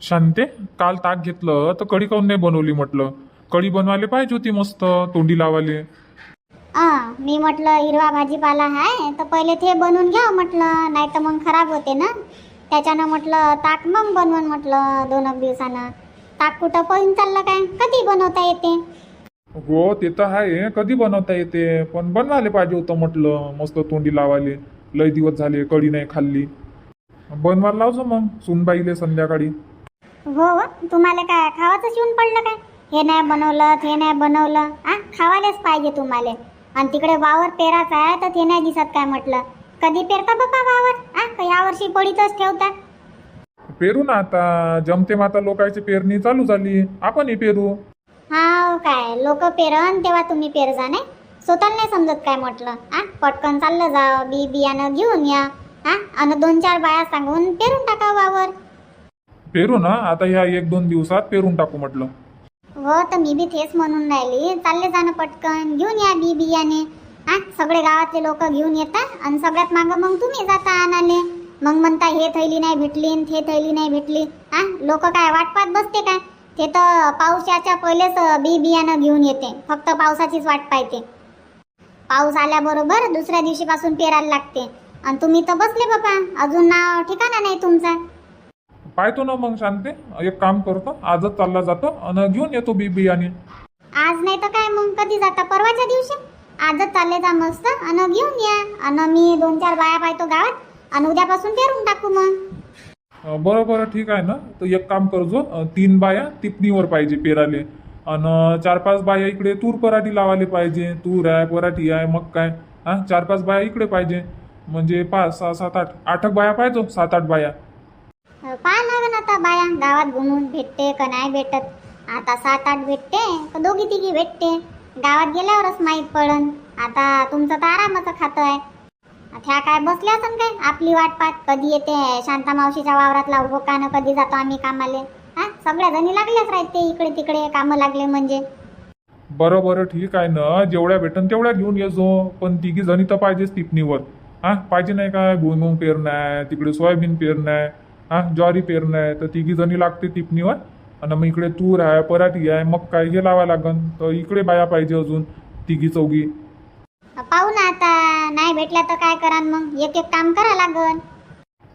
शांते काल ताक घेतलं तर कढी काऊन नाही बनवली म्हटलं? कढी बनवायला पाहिजे होती मस्त तोंडी लावाले आ, मी म्हटलं हिरवा भाजीपाला आहे तर पहिले ते बनवून घ्या म्हटलं नाही तर मग खराब होते ना. त्याच्यानं म्हटलं ताक मग बनवून म्हटलं दोन एक दिवसानं. ताक कुठं पळून चाललं काय? कधी बनवता येते? हो ते तर आहे कधी बनवता येते? पण बनवायला पाहिजे होतं म्हटलं मस्त तोंडी लावाले लय दिवस झाले कढी नाही खाल्ली. बनवायला लावजो मग सुनबाईले संध्याकाळी. हो हो. तुम्हाला काय खावाचं शिवून पडलं काय? हे नाही बनवलं ते नाही बनवलं. आ खावायलाच पाहिजे तुम्हाला. आणि तिकडे वावर पेराचा आहे तर ते नाही दिसत काय म्हटलं. कधी पेरता बाबा वावर? आ का यावर्षी पडीतच ठेवता? पेरू ना आता. जमते माता लोकांची पेरणी चालू झाली. आपणही पेरू. हा काय? लोक पेरन तेव्हा तुम्ही पेरजा नाही? स्वतःला नाही समजत काय म्हटलं. आ पटकन चाललं जा बी बियाणं घेऊन या. हा आणि दोन चार बाया सांगून पेरून टाका वावर. पेरू ना आता ह्या एक दोन दिवसात पेरून टाकू म्हटलं. हो तर मी बी तेच म्हणून राहिली. चालले जाणं पटकन. घेऊन या बी बियाणे. हा सगळे गावातले लोक घेऊन येतात आणि सगळ्यात मागं मग तुम्ही जाता आणाले मग म्हणता हे थैली नाही भेटली न ते थैली नाही भेटली. हा लोक काय वाट पाहत बसते काय? ते तर पावसाच्या पहिलेच बी बियाणं घेऊन येते. फक्त पावसाचीच वाट पाहते. पाऊस आल्याबरोबर दुसऱ्या दिवशीपासून पेरायला लागते. आणि तुम्ही तर बसले बाबा अजून नाव ठिकाणा नाही तुमचा. पाहतो ना मग शांते. एक काम करतो आजच चालला जातो आणि घेऊन येतो बी बियाणे. आज नाही तर काय मग? कधी जाता? परवाच्या दिवशी? आजच चालले जा मस्त. अन घेऊन या. अन मी दोन चार बाया पाहतो गावात. आणि उद्यापासून पेरून टाकू मग. अं, बरं बरं ठीक आहे ना. तर एक काम करजो. अं, तीन बाया टिपणीवर पाहिजे पेराले. आणि चार पाच बाया इकडे तूर पराठी लावायला पाहिजे. तूर आहे पराठी आहे मग काय हा चार पाच बाया इकडे पाहिजे. म्हणजे पाच सहा सात आठ आठ बाया पाहिजे सात आठ बाया. पाहा लागन आता बाया. गावात घुमून भेटते का नाही भेटत? आता सात आठ भेटते का दोघी तिघी भेटते? गावात गेल्यावरच माहीत पडन. आता तुमचं तर आरामाचं खातं आहे. त्या काय बसल्या असन काय? आपली वाट पाहत कधी येते? शांता मावशीच्या वावरातला उभं कानं कधी जातो आम्ही कामाले? हा? सगळ्या जणी लागल्याच राहते इकडे तिकडे कामं लागले म्हणजे. बरं बरं ठीक आहे ना. जेवढ्या भेटन तेवढ्या घेऊन येजो पण तिघी जणी तर पाहिजेच टिपणीवर. हा? पाहिजे नाही काय? भुईमुंग पेरणं आहे तिकडे सोयाबीन पेरणं आहे हा ज्वारी पेरणं आहे तर तिघी जणी लागते टिपणीवर. आणि मग इकडे तूर आहे पराठी आहे मग काय हे लावा लागन? तर इकडे बाया पाहिजे अजून तिघी चौघी. पाहू ना आता नाही भेटल्या तर काय करा मग? एक एक काम करा लागन.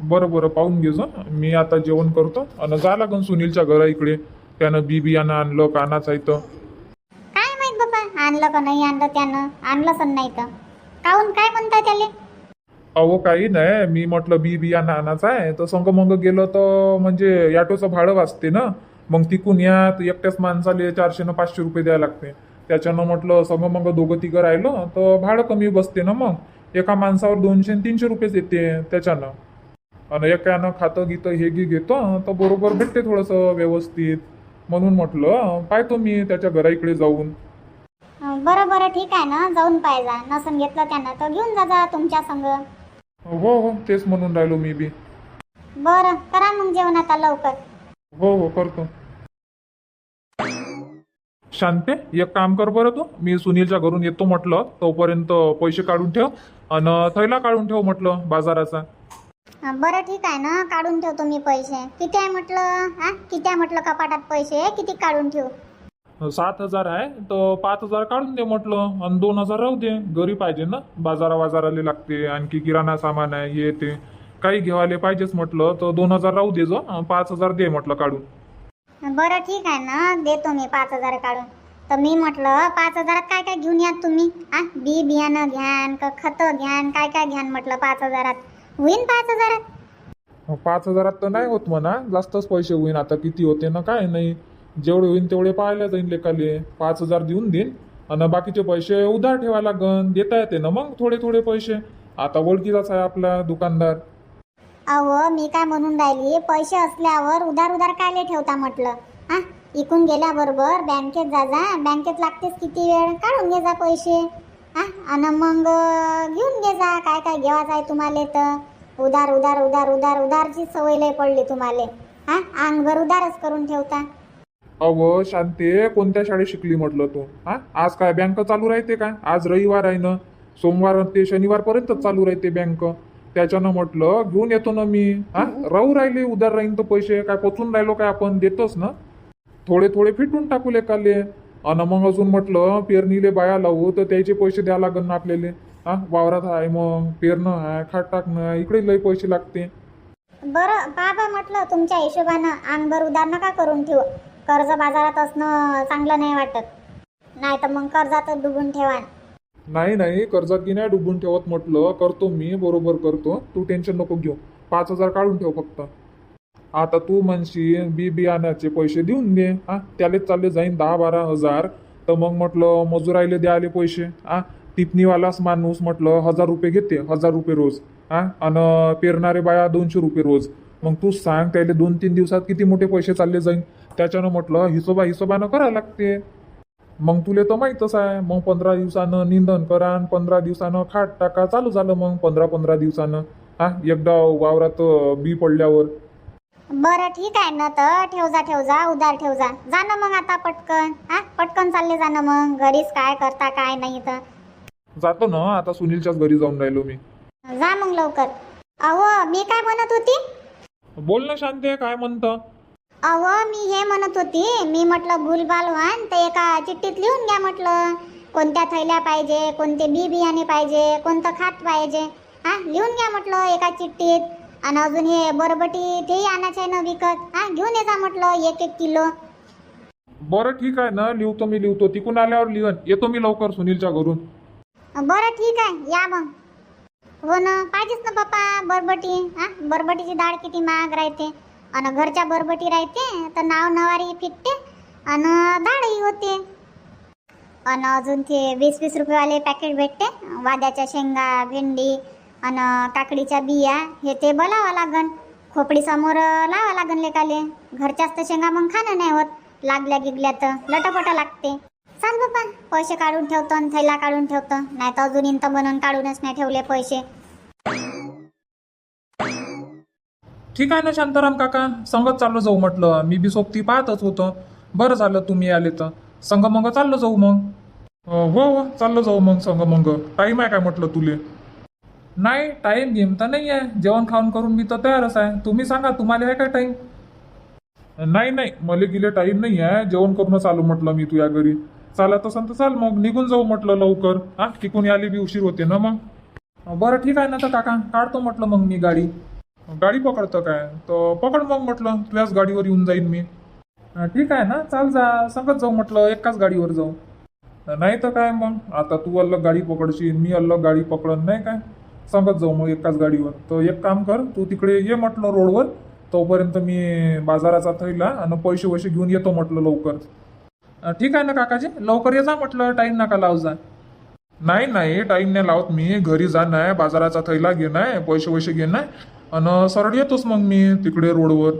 बरं बरं पाहून घेजो मी आता जेवण करतो. आणि जा लागन सुनीलच्या घरा इकडे. त्यानं बी बियाणं आणलं कानाचं तर काय माहीत बाबा आणलं का नाही आणलं त्यानं? आणलं पण नाही तर. काहून काय म्हणता त्याले? अहो काही नाही. मी म्हटलं बी बियाणं नानाचा आहे. तर संग मग गेलो तर म्हणजे याटोचं भाडं वाचते ना. मग तिकून या एकट्याच माणसाले चारशे न पाचशे रुपये द्यायला लागते. त्याच्यानं म्हटलं संग मग दोघं तिघं राहिलं तर भाडं कमी बसते ना मग. एका माणसावर दोनशे तीनशे रुपयेच येते त्याच्यानं. आणि एकानं खातं गीतं हे गी घेतो तर बरोबर भेटते थोडंसं व्यवस्थित. म्हणून म्हटलं पाहतो मी त्याच्या घरा इकडे जाऊन. बरं बरं ठीक आहे ना. जाऊन पाहिजा नसन घेतलं त्यानं तर घेऊन जा जा तुमच्या संग. हो हो तेच म्हणून राहिलो मी बी. बरं करा मग जेवण आता लवकर. हो हो करतो. शांते एक काम कर बरं तू. मी सुनीलच्या घरून येतो म्हटलं तोपर्यंत पैसे काढून ठेव आणि थैला काढून ठेव म्हटलं बाजाराचा. बरं ठीक आहे ना काढून ठेवतो मी पैसे. किती आहे म्हटलं? हा किती आहे म्हटलं कपाटात पैसे? किती काढून ठेवू? सात हजार आहे. तर पाच हजार काढून दे म्हटलं आणि दोन हजार राहू दे. घरी पाहिजे ना. बाजारा वाजाराले लागते. आणखी किराणा सामान आहे हे ते. काही घेवाले पाहिजेच म्हटलं. तर दोन हजार राहू दे जो. पाच हजार दे म्हटलं काढून. बरं ठीक आहे ना. देतो मी पाच हजार काढून. तर मी म्हटलं पाच हजारात काय काय घेऊन या तुम्ही? आ बी बियाणं घ्यान का खतं घ्यान काय काय घ्यान म्हटलं पाच हजारात? होईन पाच हजारात? पाच हजारात तर नाही होत म्हणा. जास्तच पैसे होईन. आता किती होते ना काय नाही. जेवढे होईन तेवढे पाहायला जाईन लेखाले पाच हजार देऊन देईन आणि बाकीचे पैसे उधार ठेवा लागन. देता येते ना मग थोडे थोडे पैसे. आता ओळखीचाच आहे आपला दुकानदार. अहो मी काय म्हणून राहिली? पैसे असल्यावर उधार उधार कायले ठेवता म्हटलं? हा? इकून गेल्याबरोबर बँकेत जा जा. बँकेत लागतेच किती वेळ? काढून घे जा पैसे. हा? आणि मग घेऊन घे जा. काय काय घेवायचं आहे तुम्हाला तर? उधार उधार उधार उधार उधारची सवय लय पडली तुम्हाला. हा? अंगभर उधारच करून ठेवता. अव शांते कोणत्या शाळेत शिकली म्हटलं तू? हा? आज काय बँक चालू राहते काय आज रविवार आहे ना. सोमवार ते शनिवारपर्यंत चालू राहते बँक त्याच्यानं म्हटलं घेऊन येतो ना मी. हा? राहू राहिले उधार राहीन तर पैसे. काय पोचून राहिलो काय आपण? देतोच ना. थोडे थोडे फिटून टाकू लेकाले. अन मग अजून म्हटलं पेरणीले बाया लावू तर त्याचे पैसे द्या लागन ना आपल्याला. हा? वावरात आहे मग पेरणं आहे खाट टाकणं इकडे लय पैसे लागते. बरं बाबा म्हटलं तुमच्या हिशोबानं अंगभर उधार नका करून ठेवू. कर्ज बाजारात असणं चांगलं नाही वाटत. नाही तर मग कर्जातच डुबून ठेवा नाही नाही कर्जात की नाही डुबून ठेवत म्हटलं करतो मी बरोबर करतो. तू टेन्शन नको घेऊ. पाच हजार काढून ठेव फक्त. आता तू म्हणशील बी बियाण्याचे पैसे देऊन दे. हा त्याले चालले जाईन दहा बारा हजार. तर मग म्हटलं मजुरायले द्यायले पैसे. हा टिपणीवालाच माणूस म्हटलं हजार रुपये घेते हजार रुपये रोज. हा आणि पेरणारे बाया दोनशे रुपये रोज. मग तू सांग त्याले दोन तीन दिवसात किती मोठे पैसे चालले जाईन? त्याच्यानं म्हटलं हिशोबा हिशोबानं करायला लागते. मग तुले तर माहीतच आहे मग पंधरा दिवसानं निंदन करा पंधरा दिवसानं खाट टाका चालू झालं मग पंधरा पंधरा दिवसानं. हा एकदा वावरात बी पडल्यावर. बरं ठीक आहे ना तर. ठेव जा ठेव जा उधार ठेव जा जा ना मग आता पटकन. हा पटकन चालले जा ना मग. घरीच काय करता काय नाही तर. जातो ना आता सुनीलच्याच घरी जाऊन राहिलो मी. जा मग लवकर. अहो मी काय म्हणत होती? बोल ना शांती काय म्हणतं? अहो मी हे म्हणत होती मी म्हटलं भूलभाल व्हान तर एका चिठ्ठीत लिहून घ्या म्हटलं. कोणत्या थैल्या पाहिजे कोणते बी बियाणे पाहिजे कोणतं खात पाहिजे. हा लिहून घ्या म्हटलं एका चिठ्ठीत. आणि अजून हे बरबटी तेही आणायचं आहे ना विकत. हा घेऊन ये जा म्हटलं एक एक किलो. बरं ठीक आहे ना लिहतो मी लिहतो. तिकून आल्यावर लिहन. येतो मी लवकर सुनीलच्या घरून. बरं ठीक आहे. या मग. हो ना पाहिजेच ना पप्पा बरबटी. हा बरबटीची डाळ किती महाग राहते. आणि घरच्या बरबटी राहते तर नाव नवारी फिटते आणि डाळही होते. आणि अजून ते वीस वीस रुपयेवाले पॅकेट भेटते वाद्याच्या शेंगा भेंडी आणि काकडीच्या बिया हे ते बोलावं लागन. खोपडी समोर लावा लागन लेकाले. घरच्याच तर शेंगा मग खाणं नाही होत लागल्या गिगल्या तर लटापटा लागते. चाल बाबा पैसे काढून ठेवतो आणि थैला काढून ठेवतो नाही तर अजून इंत बनवून काढूनच नाही ठेवले पैसे. ठीक आहे ना शांताराम काका? संगत चाललो जाऊ म्हटलं. मी बी सोबती पाहतच होतो. बरं झालं तुम्ही आले तर. संग मग चाललो जाऊ मग. हो हो चाललो जाऊ मग संग मग टाईम आहे काय म्हटलं तुले? नाही टाईम गेम तर नाही आहे. जेवण खाऊन करून मी तर तयारच आहे. तुम्ही सांगा तुम्हाला आहे काय टाईम नाही नाही मला गेले टाईम नाही आहे. जेवण करूनच आलो म्हटलं मी तुझ्या घरी. चालत असेल तर चाल मग. निघून जाऊ म्हटलं लवकर. हा टिकून आली बी उशीर होते ना मग? बरं ठीक आहे ना तर काका. काढतो म्हटलं मग मी गाडी. गाडी पकडतं काय? तर पकड मग म्हटलं तुझ्याच गाडीवर येऊन जाईन मी. ठीक आहे ना चाल जा सांगत जाऊ म्हटलं एकाच गाडीवर जाऊ. नाही तर काय मग? आता तू अलग गाडी पकडशील मी अलग गाडी पकडन नाही काय सांगत जाऊ मग एकाच गाडीवर. तर एक काम कर तू तिकडे ये म्हटलं रोडवर तोपर्यंत मी बाजाराचा थैला आणि पैसे वैसे घेऊन येतो म्हटलं लवकर. ठीक आहे ना काकाजी लवकर ये जा म्हटलं टाईम नका लाव जा. नाही नाही टाईम नाही लावत मी घरी जाणार बाजाराचा थैला घेणार पैसे वैसे घेणार आणि सरळ येतोच मग मी तिकडे रोडवर.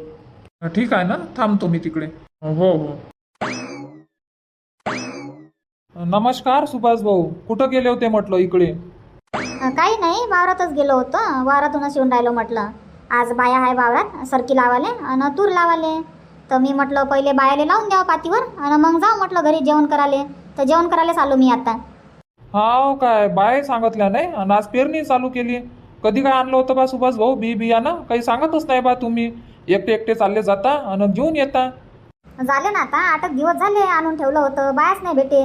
ठीक आहे ना? थांबतो मी तिकडे. हो हो. नमस्कार सुभाष भाऊ. कुठं गेले होते म्हटलं इकडे? काही नाही वावरातच गेलो होतो. वावरातूनच येऊन राहिलो म्हटलं. आज बाया आहे वावरात सरकी लावाले आणि तूर लावाले. तर मी म्हटलं पहिले बायाले लावून द्यावं पातीवर आणि मग जाऊ म्हटलं घरी जेवण करायला. तर जेवण करायलाच आलो मी आता. हा काय बाय सांगितल्या नाही? आणि आज पेरणी चालू केली. कधी काय आणलं होतं बा सुभाष भाऊ? बी बियाणं काही सांगतच नाही बा तुम्ही. एकटे एकटे चालले जाता आणि घेऊन येता. झाले ना आता. आठ एक दिवस झाले आणून ठेवलं होतं. बायाच नाही भेटे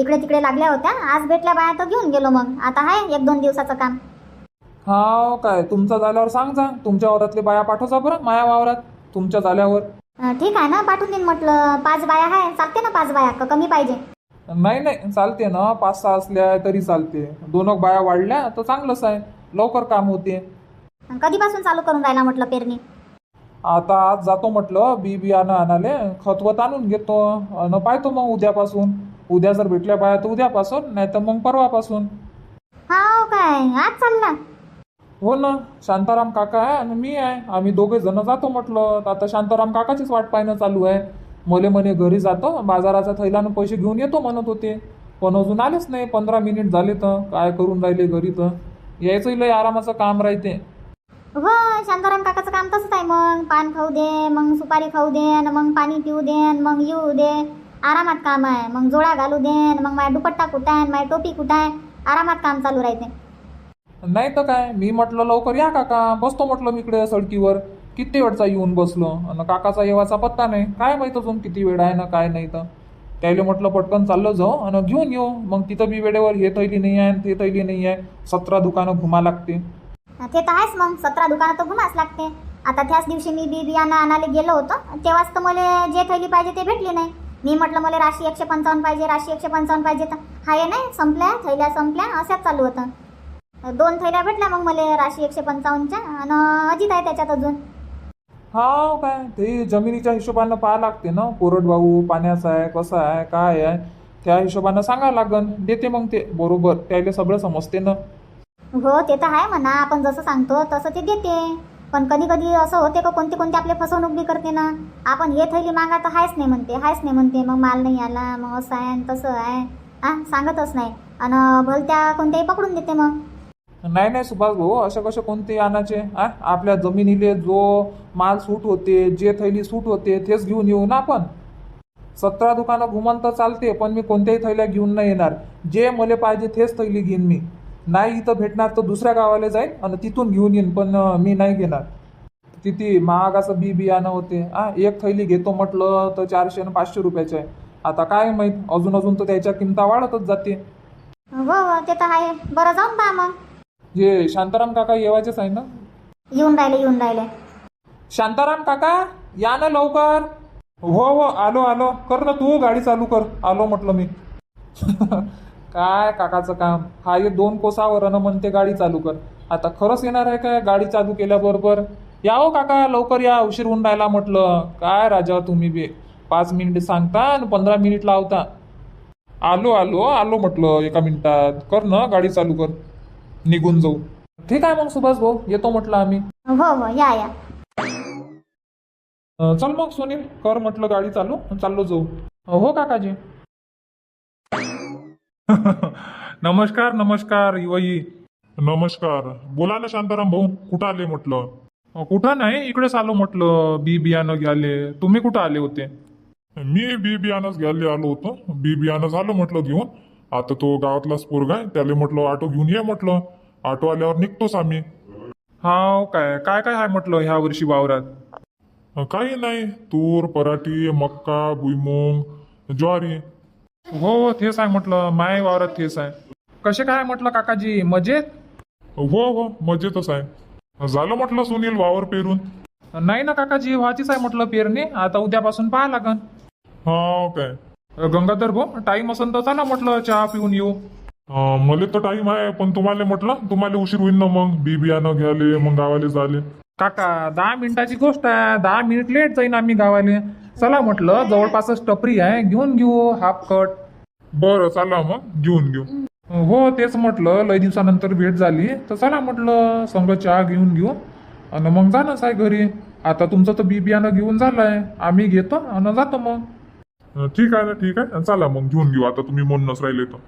इकडे तिकडे लागल्या होत्या. आज भेटल्या बाया तर घेऊन गेलो मग. आता आहे एक दोन दिवसाचं काम. हा काय? तुमचं झाल्यावर सांग जा तुमच्या वावरातले बाया पाठवजा बरं माया वावरात. तुमच्या झाल्यावर. अं, ठीक आहे ना? पाठवून देईन म्हटलं. पाच बाया आहे. चालते ना पाच बाया? का कमी पाहिजे? नाही नाही. चालते ना. पाच सहा असल्या तरी चालते. दोन बाया वाढल्या तर चांगलंच आहे. लवकर काम होते. कधीपासून चालू करून राहिला म्हटलं पेरणी? आता आज जातो म्हटलं बी बियाणं आणाले. खतवत आणून घेतो. आणि पाहतो मग उद्यापासून. उद्या जर भेटल्या बाया तर उद्यापासून नाही तर मग परवापासून. हा काय? आज चालला हो ना. शांताराम काका आहे आणि मी आहे. आम्ही दोघे जण जातो म्हटलं. तर आता शांताराम काकाचीच वाट पाहणं चालू आहे. मले म्हणे घरी जातो. बाजाराचा थैलानं पैसे घेऊन येतो म्हणत होते. पण अजून आलेच नाही. पंधरा मिनिट झाले तर. काय करून राहिले घरी तर? यायचंही लय आरामाचं काम राहते. हो शांताराम काकाचं काम तसंच आहे. मग पान खाऊ दे मग सुपारी खाऊ दे आणि मग पाणी पिऊ दे आणि मग येऊ दे. आरामात काम आहे. मग जोडा घालू दे आणि मग माझ्या दुपट्टा कुठं आहे माझी टोपी कुठं आहे आरामात काम चालू राहते. नाही तर काय मी म्हटलं लवकर या काका. बसतो म्हटलं मी इकडे सडकीवर. किती वेळचा येऊन बसलो? आणि काकाचा येवाचा पत्ता नाही. काय माहीत अजून किती वेळ आहे ना काय नाही तर. त्याला म्हटलं पटकन चाललो जाऊ आणि घेऊन येऊ. मग तिथं बी वेळेवर हे तैली नाही आहे ते तैली नाही आहे. सतरा दुकानं घुमा लागते ते तर आहेच मग. सतरा दुकानात तर घुमाच लागते आता त्याच दिवशी मी बी बियाणं आणायला गेलो होतो. तेव्हाच तर मला जे थैली पाहिजे ते भेटली नाही. मी म्हटलं मला राशी एकशे पंचावन्न पाहिजे राशी एकशे पंचावन्न पाहिजे. तर हाय नाही संपल्या थैल्या संपल्या असंच चालू होतं. दोन थैल्या भेटल्या मग मला राशी एकशे पंचावन्नच्या आणि अजित आहे त्याच्यात अजून. हा काय? ते जमिनीच्या हिशोबानं पाहा लागते ना. कोरडवाहू पाण्याचा आहे कसं आहे काय आहे त्या हिशोबानं सांगावं लागन. देते मग ते. बरोबर. त्याला सगळं समजते ना. हो ते तर आहे म्हणा. आपण जसं सांगतो तसं ते देते. पण कधी कधी असं होते का कोणते कोणते आपले फसवणूक बी करते ना. आपण हे थैली मागा तर हायच नाही म्हणते. हायच नाही म्हणते. मग माल नाही आला मग असं आहे आणि तसं आहे. हा सांगतच नाही. आणि भलत्या कोणत्याही पकडून देते मग. नाही नाही सुभाष भाऊ असे कसे कोणते आणायचे? आ? आपल्या जमिनीले जो माल सूट होते जे थैली सूट होते तेच घेऊन येऊ ना आपण. सतरा दुकानं घुमान तर चालते पण मी कोणत्याही थैल्या घेऊन नाही येणार. जे मला पाहिजे तेच थैली घेईन मी. नाही इथं भेटणार तर दुसऱ्या गावाला जाईन आणि तिथून घेऊन येईन पण मी नाही घेणार. किती महागाचं बी बियाणं होते. आ एक थैली घेतो म्हटलं तर चारशे आणि पाचशे रुपयाचे आहे. आता काय माहीत अजून अजून तर त्याच्या किमता वाढतच जाते. हो हो ते तर आहे. बरं जाऊन पहा मग. हे शांताराम काका येवायचेच आहे ना? येऊन राहिले येऊन राहिले. शांताराम काका या ना लवकर. हो हो आलो आलो. कर ना तू गाडी चालू कर. आलो म्हटलं मी. काय काकाचं काम? हा ये दोन कोसावर न म्हणते गाडी चालू कर. आता खरंच येणार आहे काय गाडी चालू केल्याबरोबर? या हो काका लवकर या. उशीर होऊन राहिला म्हटलं. काय राजा तुम्ही बी? पाच मिनिट सांगता आणि पंधरा मिनिट लावता. आलो आलो आलो म्हटलं एका मिनिटात. कर ना गाडी चालू कर. निघून जाऊ. ठीक आहे मग सुभाष भाऊ येतो म्हटलं आम्ही. हो हो या या. अं, चल मग सुनील कर म्हटलं गाडी चालू चाललो जाऊ. हो काकाजी. नमस्कार नमस्कार युवाई नमस्कार. बोला ना शांताराम भाऊ कुठं आले म्हटलं? अं, कुठं नाही इकडेच आलो म्हटलं बी बियाणं घ्याले. तुम्ही कुठं आले होते? मी बी बियाणंच घ्यायला आलो होतो. बी बियाणं झालं म्हटलं घेऊन. आता तो गावातलाच पोरगा आहे त्याला म्हटलं ऑटो घेऊन ये म्हटलं. ऑटो आल्यावर निघतोच आम्ही. हा काय? काय काय आहे म्हटलं ह्या वर्षी वावरात? काही नाही. तूर पराठी मक्का भुईमुंग ज्वारी. हो हो तेच आहे म्हटलं. माय वावरात तेच आहे कसे काय म्हटलं काकाजी? मजेत? हो हो मजेतच आहे झालं म्हटलं सुनील वावर पेरून? नाही ना काकाजी व्हायचीच आहे म्हटलं पेरणी. आता उद्यापासून पाहा लागन. हा काय. गंगाधर भाऊ टाईम असेल तर चला म्हटलं चहा पिऊन येऊ. मला तर टाइम आहे पण तुम्हाला म्हटलं तुम्हाला उशीर होईल ना मग. बी बियाणं घ्याले मग गावाले झाले काका दहा मिनिटाची गोष्ट आहे. दहा मिनिट लेट जाईन आम्ही गावाले. चला म्हटलं जवळपासच टपरी आहे. घेऊन घेऊ हाफ कट बरं चला मग. घेऊन घेऊ. हो तेच म्हटलं लय दिवसानंतर भेट झाली. तर चला म्हटलं संग चहा घेऊन घेऊ. आणि मग जाणंच आहे घरी. आता तुमचं तर बी बियाणं घेऊन झालंय. आम्ही घेतो आणि जातो मग. ठीक आहे ना ठीक आहे. चला मग घेऊन घेऊ. आता तुम्ही म्हणूनच राहिले तर.